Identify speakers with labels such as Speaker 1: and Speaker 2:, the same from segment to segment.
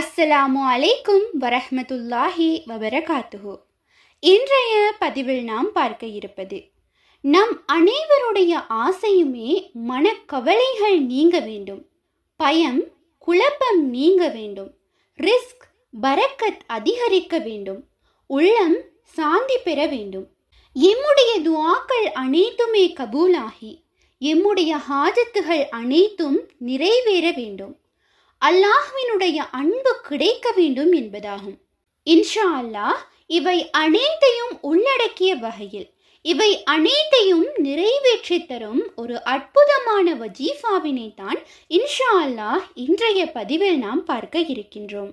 Speaker 1: அஸ்ஸலாமு அலைக்கும் வரஹமத்துல்லாஹி வபரகாத்துஹு. இன்றைய பதிவில் நாம் பார்க்க இருப்பது நம் அனைவருடைய ஆசையுமே மனக்கவலைகள் நீங்க வேண்டும் பயம் குழப்பம் நீங்க வேண்டும் ரிஸ்க் பரக்கத் அதிகரிக்க வேண்டும் உள்ளம் சாந்தி பெற வேண்டும். எம்முடைய துவாக்கள் அனைத்துமே கபூலாகி எம்முடைய ஹாஜத்துகள் அனைத்தும் நிறைவேற வேண்டும். அல்லாஹ்வினுடைய அன்பு கிடைக்க வேண்டும் என்பதாகும். இன்ஷா அல்லாஹ் இவை அனைத்தையும் உள்ளடக்கிய வகையில் இவை அனைத்தையும் நிறைவேற்றி தரும் ஒரு அற்புதமான வஜீஃபாவினை தான் இன்ஷா அல்லாஹ் இன்றைய பதிவில் நாம் பார்க்க இருக்கின்றோம்.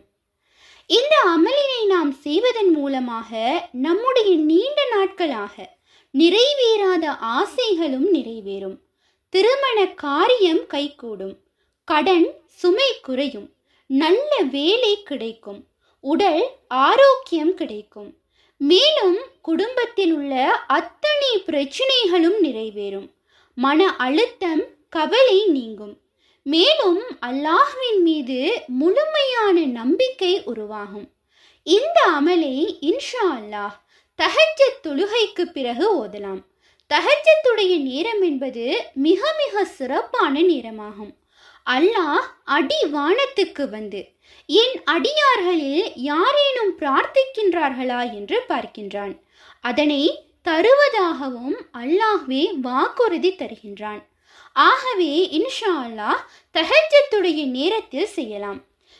Speaker 1: இந்த அமலினை நாம் செய்வதன் மூலமாக நம்முடைய நீண்ட நாட்களாக நிறைவேறாத ஆசைகளும் நிறைவேறும். திருமண காரியம் கைகூடும். கடன் சுமை குறையும் நல்ல வேலை கிடைக்கும் உடல் ஆரோக்கியம் கிடைக்கும். மேலும் குடும்பத்தில் உள்ள அத்தனை பிரச்சனைகளும் நிறைவேறும். மன அழுத்தம் கவலை நீங்கும். மேலும் அல்லாஹ்வின் மீது முழுமையான நம்பிக்கை உருவாகும். இந்த அமலை இன்ஷா அல்லாஹ் தஹஜ்ஜத் தொழுகைக்கு பிறகு ஓதலாம். தஹஜத்துடைய நேரம் என்பது மிக மிக சிறப்பான நேரமாகும். அல்லாஹ் அடி வானத்துக்கு வந்து என் அடியார்களில் யாரேனும் பிரார்த்திக்கின்றார்களா என்று பார்க்கின்றான். அதனை தருவதாகவும் அல்லாஹ்வே வாக்குறுதி தருகின்றான். ஆகவே இன்ஷா அல்லாஹ் தஹஜத்துடைய நேரத்தில் செய்யலாம்.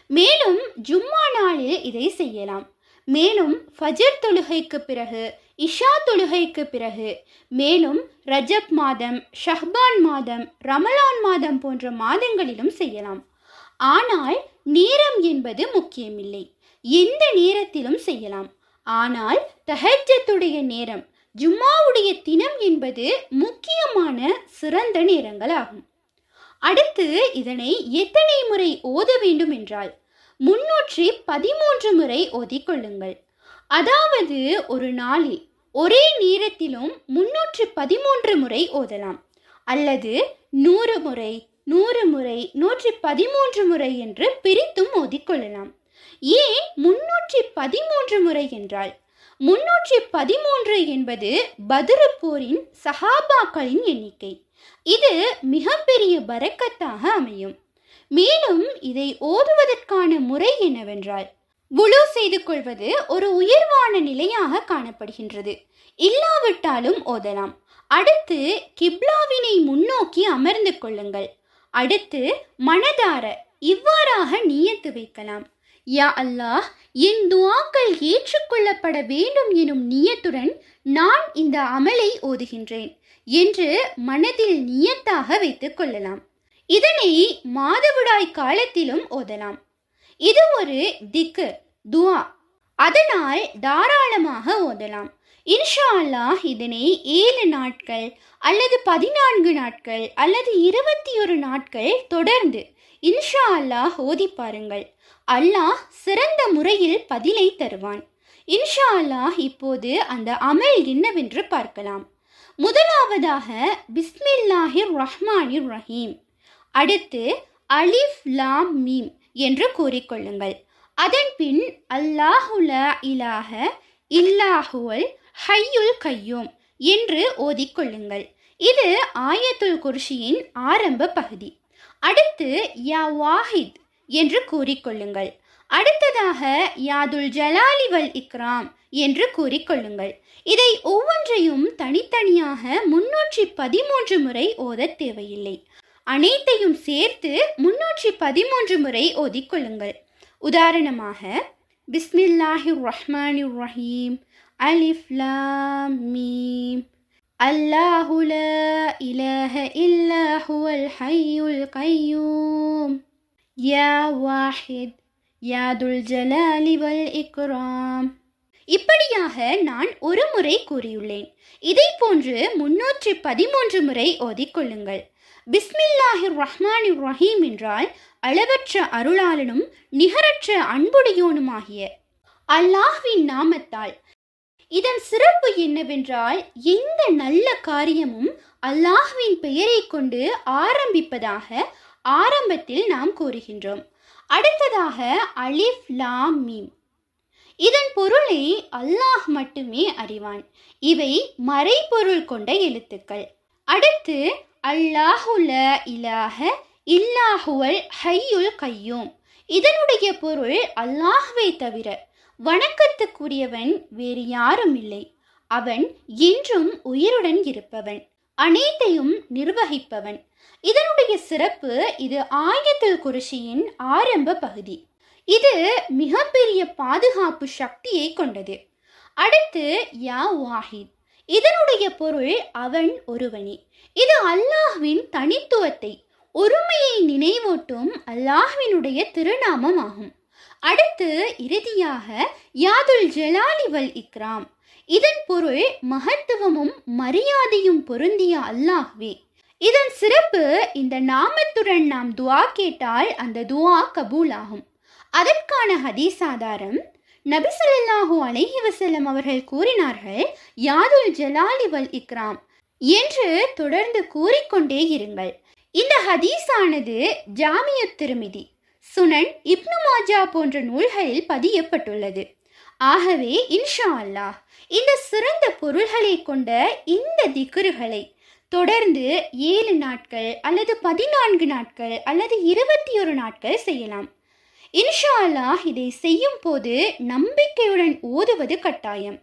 Speaker 1: மேலும் ஜும்மா நாளில் இதை செய்யலாம். மேலும் ஃபஜர் தொழுகைக்கு பிறகு இஷா தொழுகைக்கு பிறகு மேலும் ரஜப் மாதம் ஷஹ்பான் மாதம் ரமலான் மாதம் போன்ற மாதங்களிலும் செய்யலாம். ஆனால் நேரம் என்பது முக்கியமில்லை. எந்த நேரத்திலும் செய்யலாம். ஆனால் தஹஜத்துடைய நேரம் ஜும்மாவுடைய தினம் என்பது முக்கியமான சிறந்த நேரங்கள் ஆகும். அடுத்து இதனை எத்தனை முறை ஓத வேண்டும் என்றால் முன்னூற்றி பதிமூன்று முறை ஓதிக்கொள்ளுங்கள் அதாவது ஒரு நாளில் ஒரே நேரத்திலும் முன்னூற்று பதிமூன்று முறை ஓதலாம். அல்லது நூறு முறை நூறு முறை நூற்றி பதிமூன்று முறை என்று பிரித்தும் ஓதிக்கொள்ளலாம். ஏன் முன்னூற்றி பதிமூன்று முறை என்றால்? முன்னூற்றி பதிமூன்று என்பது பதுரு போரின் சஹாபாக்களின் எண்ணிக்கை. இது மிகப்பெரிய பரக்கத்தாக அமையும். மேலும் இதை ஓதுவதற்கான முறை என்னவென்றால் புழு செய்து கொள்வது ஒரு உயர்வான நிலையாக காணப்படுகின்றது. இல்லாவிட்டாலும் ஓதலாம். அடுத்து கிப்லாவினை முன்னோக்கி அமர்ந்து கொள்ளுங்கள். அடுத்து மனதார இவ்வாறாக நியத்து வைக்கலாம். யா அல்லாஹ் என் துவாக்கள் ஏற்றுக்கொள்ளப்பட வேண்டும் எனும் நியத்துடன் நான் இந்த அமலை ஓதுகின்றேன் என்று மனதில் நியத்தாக வைத்துக் கொள்ளலாம். இதனை மாதவிடாய் காலத்திலும் ஓதலாம். இது ஒரு திக்கு துவா. அதனால் தாராளமாக ஓதலாம். இன்ஷா அல்லாஹ் இதனை ஏழு நாட்கள் அல்லது பதினான்கு நாட்கள் அல்லது இருபத்தி ஒரு நாட்கள் தொடர்ந்து இன்ஷா அல்லாஹ் ஓதி பாருங்கள். அல்லாஹ் சிறந்த முறையில் பதிலை தருவான். இன்ஷா அல்லாஹ் இப்போது அந்த அமல் என்னவென்று பார்க்கலாம். முதலாவதாக பிஸ்மில்லாஹிர் ரஹ்மானிர் ரஹீம். அடுத்து அலிஃப் லாம் மீம். என்று கூறிக்கொள்ளுங்கள். அதன் பின் அல்லாஹுல இலாக இல்லாஹுவல் ஹையுல் கையூம் என்று ஓதிக்கொள்ளுங்கள். இது ஆயத்துல் குர்ஷியின் ஆரம்ப பகுதி. அடுத்து யா வாஹித் என்று கூறிக்கொள்ளுங்கள். அடுத்ததாக யாதுல் ஜலாலிவல் இக்ராம் என்று கூறிக்கொள்ளுங்கள். இதை ஒவ்வொன்றையும் தனித்தனியாக முன்னூற்றி பதிமூன்று முறை ஓதத் தேவையில்லை. அனைத்தையும் சேர்த்து முன்னூற்றி பதிமூன்று முறை ஓதிக்கொள்ளுங்கள். உதாரணமாக பிஸ்மில்லாஹி ரஹ்மானிர் ரஹீம் அலிஃப்லாம் மீம் அல்லாஹு இலஹ இலாஹ இல்லா ஹுவல் கையூம் யா வாஹித் யாதுல் ஜலாலி வல் இக்ராம் இப்படியாக நான் ஒரு முறை கூறியுள்ளேன். இதை போன்று முன்னூற்றி பதிமூன்று முறை ஓதிக்கொள்ளுங்கள். பிஸ்மில்லாஹிர் ரஹ்மானிர் ரஹீம் என்றால் அளவற்ற அருளாளனும் நிகரற்ற அன்புடையோனுமாகிய அல்லாஹ்வின் நாமத்தால். இதன் சிறப்பு என்னவென்றால் எந்த நல்ல காரியமும் அல்லாஹ்வின் பெயரை கொண்டு ஆரம்பிப்பதாக ஆரம்பத்தில் நாம் கூறுகின்றோம். அடுத்ததாக அலிஃப் லாம் மீம். இதன் பொருளை அல்லாஹ் மட்டுமே அறிவான். இவை மறைபொருள் கொண்ட எழுத்துக்கள். அடுத்து அல்லாஹுல இலாஹ இல்லாஹுவல் ஹையுல் கையூம். இதனுடைய பொருள் அல்லாஹுவை தவிர வணக்கத்துக்குரியவன் வேறு யாரும் இல்லை. அவன் என்றும் உயிருடன் இருப்பவன் அனைத்தையும் நிர்வகிப்பவன். இதனுடைய சிறப்பு இது ஆயத்தில் குருஷியின் ஆரம்ப பகுதி. இது மிகப்பெரிய பாதுகாப்பு சக்தியை கொண்டது. அடுத்து யா வாஹித். இதனுடைய பொருள் அவன் ஒருவனே. இது அல்லாஹ்வின் தனித்துவத்தை ஒருமையை நினைவூட்டும் அல்லாஹ்வினுடைய திருநாமம் ஆகும் அடுத்து இறுதியாக யாதுல் ஜலாலி வல் இக்ராம். இதன் பொருள் மகத்துவமும் மரியாதையும் பொருந்திய அல்லாஹ்வே. இதன் சிறப்பு இந்த நாமத்துடன் நாம் துவா கேட்டால் அந்த துவா கபூல் ஆகும் அதற்கான ஹதீஸ் ஆதாரம் நபிசல்லாஹூ அலைஹி வஸல்லம் அவர்கள் கூறினார்கள் யாதுல் ஜலாலி வல் இக்ராம். என்று தொடர்ந்து கூறிக்கொண்டே இருங்கள். இந்த ஹதீஸானது ஜாமியத் திருமிதி சுனன் இப்னு மாஜா போன்ற நூல்களில் பதியப்பட்டுள்ளது. ஆகவே இன்ஷா அல்லாஹ் இந்த சிறந்த பொருள்களை கொண்ட இந்த திக்குறுகளை தொடர்ந்து ஏழு நாட்கள் அல்லது பதினான்கு நாட்கள் அல்லது இருபத்தி ஒரு நாட்கள் செய்யலாம். இன்ஷா அல்லாஹ் இதை செய்யும் போது நம்பிக்கையுடன் ஓதுவது கட்டாயம்.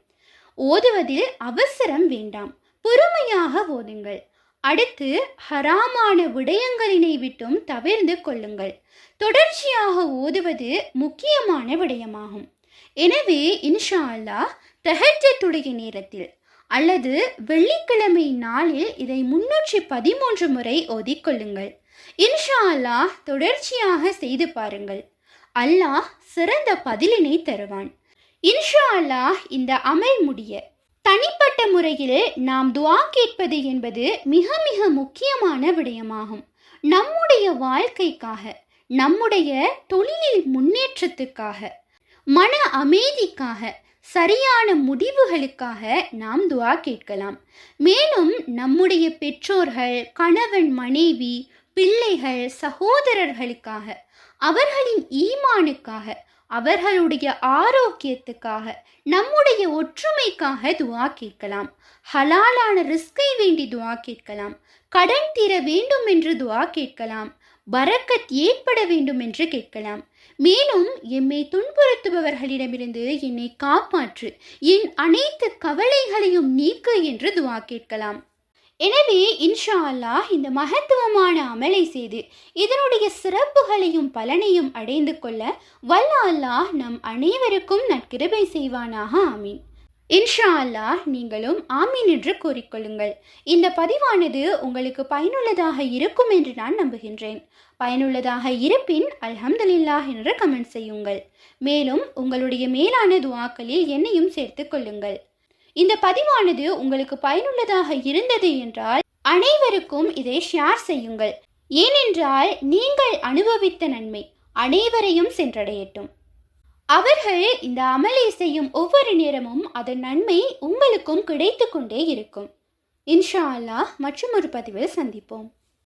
Speaker 1: ஓதுவதில் அவசரம் வேண்டாம். பொறுமையாக ஓதுங்கள். அடுத்து ஹராமான விடயங்களினை விட்டும் தவிர்ந்து கொள்ளுங்கள். தொடர்ச்சியாக ஓதுவது முக்கியமான விடயமாகும். எனவே இன்ஷா அல்லாஹ் தஹஜத்துடைய நேரத்தில் அல்லது வெள்ளிக்கிழமை நாளில் இதை முன்னூற்றி பதிமூன்று முறை ஓதிக்கொள்ளுங்கள். இன்ஷா அல்லாஹ் தொடர்ச்சியாக செய்து பாருங்கள். அல்லாஹ் சிறந்த பதிலினை தருவான். இன்ஷா அல்லாஹ் இந்த அமல் முடிய தனிப்பட்ட முறையில் நாம் துவா கேட்பது என்பது மிக மிக முக்கியமான விடயமாகும். நம்முடைய வாழ்க்கைக்காக நம்முடைய தொழிலில் முன்னேற்றத்துக்காக மன அமைதிக்காக சரியான முடிவுகளுக்காக நாம் துவா கேட்கலாம். மேலும் நம்முடைய பெற்றோர்கள் கணவன் மனைவி பிள்ளைகள் சகோதரர்களுக்காக அவர்களின் ஈமானுக்காக அவர்களுடைய ஆரோக்கியத்துக்காக நம்முடைய ஒற்றுமைக்காக துவா கேட்கலாம். ஹலாலான ரிஸ்கை வேண்டி துவா கேட்கலாம். கடன் தீர வேண்டும் என்று துவா கேட்கலாம். பரக்கத் ஏற்பட வேண்டும் என்று கேட்கலாம். மேலும் எம்மை துன்புறுத்துபவர்களிடமிருந்து என்னை காப்பாற்று. என் அனைத்து கவலைகளையும் நீக்கு என்று துவா கேட்கலாம். எனவே இன்ஷா அல்லாஹ் இந்த மகத்துவமான அமலை செய்து இதனுடைய சிறப்புகளையும் பலனையும் அடைந்து கொள்ள வல்ல அல்லாஹ் நம் அனைவருக்கும் நற்கிருபை செய்வானாக ஆமீன். இன்ஷா அல்லாஹ் நீங்களும் ஆமீன் என்று கூறிக்கொள்ளுங்கள். இந்த பதிவானது உங்களுக்கு பயனுள்ளதாக இருக்கும் என்று நான் நம்புகின்றேன். பயனுள்ளதாக இருப்பின் அல்ஹம்துலில்லா என்று கமெண்ட் செய்யுங்கள். மேலும் உங்களுடைய மேலான துவாக்களில் என்னையும் சேர்த்துக் கொள்ளுங்கள். இந்த பதிவானது உங்களுக்கு பயனுள்ளதாக இருந்தது என்றால் அனைவருக்கும் இதை ஷேர் செய்யுங்கள். ஏனென்றால் நீங்கள் அனுபவித்த நன்மை அனைவரையும் சென்றடையட்டும். அவர்கள் இந்த அமலை செய்யும் ஒவ்வொரு நேரமும் அதன் நன்மை உங்களுக்கும் கிடைத்து கொண்டே இருக்கும். இன்ஷா அல்லாஹ் மற்றும் ஒரு பதிவில் சந்திப்போம்.